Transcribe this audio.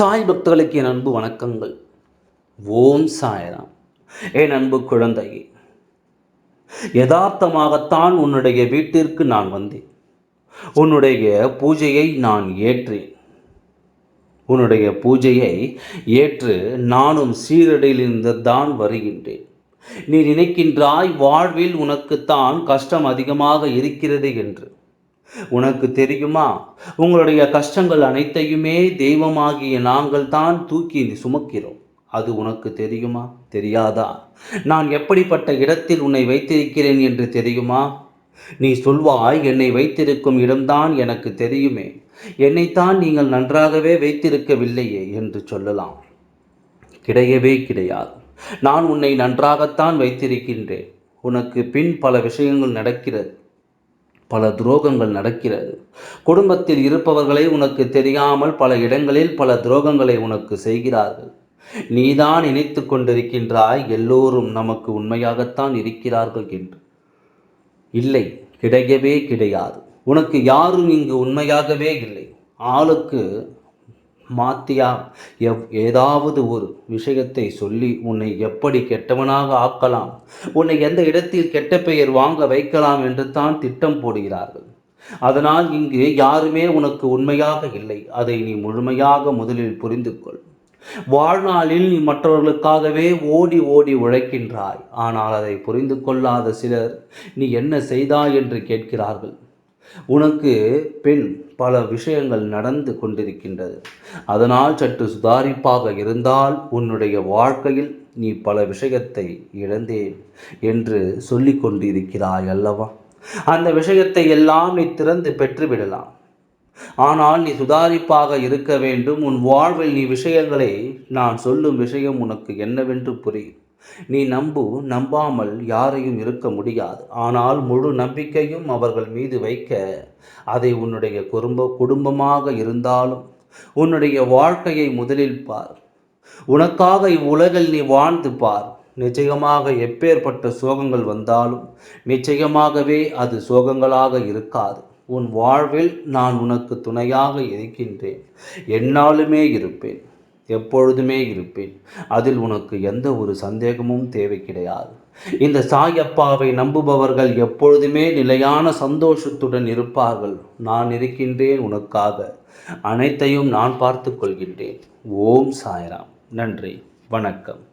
சாய் பக்தர்களுக்கு என் அன்பு வணக்கங்கள். ஓம் சாயராம். என் அன்பு குழந்தையே யதார்த்தமாகத்தான் உன்னுடைய வீட்டிற்கு நான் வந்தேன். உன்னுடைய பூஜையை நான் ஏற்றேன். உன்னுடைய பூஜையை ஏற்று நானும் சீரடியிலிருந்து தான் வருகின்றேன். நீ நினைக்கின்றாய் வாழ்வில் உனக்குத்தான் கஷ்டம் அதிகமாக இருக்கிறது என்று. உனக்கு தெரியுமா? உங்களுடைய கஷ்டங்கள் அனைத்தையுமே தெய்வமாகிய நாங்கள் தான் தூக்கி சுமக்கிறோம். அது உனக்கு தெரியுமா? தெரியாதா? நான் எப்படிப்பட்ட இடத்தில் உன்னை வைத்திருக்கிறேன் என்று தெரியுமா? நீ சொல்வாய் என்னை வைத்திருக்கும் இடம்தான் எனக்கு தெரியுமே. என்னைத்தான் நீங்கள் நன்றாகவே வைத்திருக்கவில்லையே என்று சொல்லலாம். கிடையவே கிடையாது. நான் உன்னை நன்றாகத்தான் வைத்திருக்கின்றேன். உனக்கு பின் பல விஷயங்கள் நடக்கிறது. பல துரோகங்கள் நடக்கிறது. குடும்பத்தில் இருப்பவர்களை உனக்கு தெரியாமல் பல இடங்களில் பல துரோகங்களை உனக்கு செய்கிறார்கள். நீதான் நினைத்து கொண்டிருக்கின்றாய் எல்லோரும் நமக்கு உண்மையாகத்தான் இருக்கிறார்கள் என்று. இல்லை கிடையவே கிடையாது. உனக்கு யாரும் இங்கு உண்மையாகவே இல்லை. ஆளுக்கு மாத்தியா எவ் ஏதாவது ஒரு விஷயத்தை சொல்லி உன்னை எப்படி கெட்டவனாக ஆக்கலாம்? உன்னை எந்த இடத்தில் கெட்ட பெயர் வாங்க வைக்கலாம் என்று தான் திட்டம் போடுகிறார்கள். அதனால் இங்கு யாருமே உனக்கு உண்மையாக இல்லை. அதை நீ முழுமையாக முதலில் புரிந்து கொள் வாழ்நாளில் நீ மற்றவர்களுக்காகவே ஓடி ஓடி உழைக்கின்றாய். ஆனால் அதை புரிந்து கொள்ளாத சிலர் நீ என்ன செய்தாய்? என்று கேட்கிறார்கள். உனக்கு பெண் பல விஷயங்கள் நடந்து கொண்டிருக்கின்றது. அதனால் சற்று சுதாரிப்பாக இருந்தால் உன்னுடைய வாழ்க்கையில் நீ பல விஷயத்தை இழந்தேன் என்று சொல்லி கொண்டிருக்கிறாய் அல்லவா? அந்த விஷயத்தை எல்லாம் நீ திறந்து பெற்றுவிடலாம். ஆனால் நீ சுதாரிப்பாக இருக்க வேண்டும். உன் வாழ்வில் நீ விஷயங்களை நான் சொல்லும் விஷயம் உனக்கு என்னவென்று புரியும். நீ நம்பு நம்பாமல் யாரையும் இருக்க முடியாது. ஆனால் முழு நம்பிக்கையும் அவர்கள் மீது வைக்க அதை உன்னுடைய குடும்ப குடும்பமாக இருந்தாலும் உன்னுடைய வாழ்க்கையை முதலில் பார். உனக்காக இவ்வுலகில் நீ வாழ்ந்து பார். நிச்சயமாக எப்பேற்பட்ட சோகங்கள் வந்தாலும் நிச்சயமாகவே அது சோகங்களாக இருக்காது. உன் வாழ்வில் நான் உனக்கு துணையாக இருக்கின்றேன். என்னாலுமே இருப்பேன். எப்பொழுதுமே இருப்பேன். அதில் உனக்கு எந்த ஒரு சந்தேகமும் தேவை கிடையாது. இந்த சாயப்பாவை நம்புபவர்கள் எப்பொழுதுமே நிலையான சந்தோஷத்துடன் இருப்பார்கள். நான் இருக்கின்றேன் உனக்காக. அனைத்தையும் நான் பார்த்து கொள்கின்றேன். ஓம் சாய்ராம். நன்றி. வணக்கம்.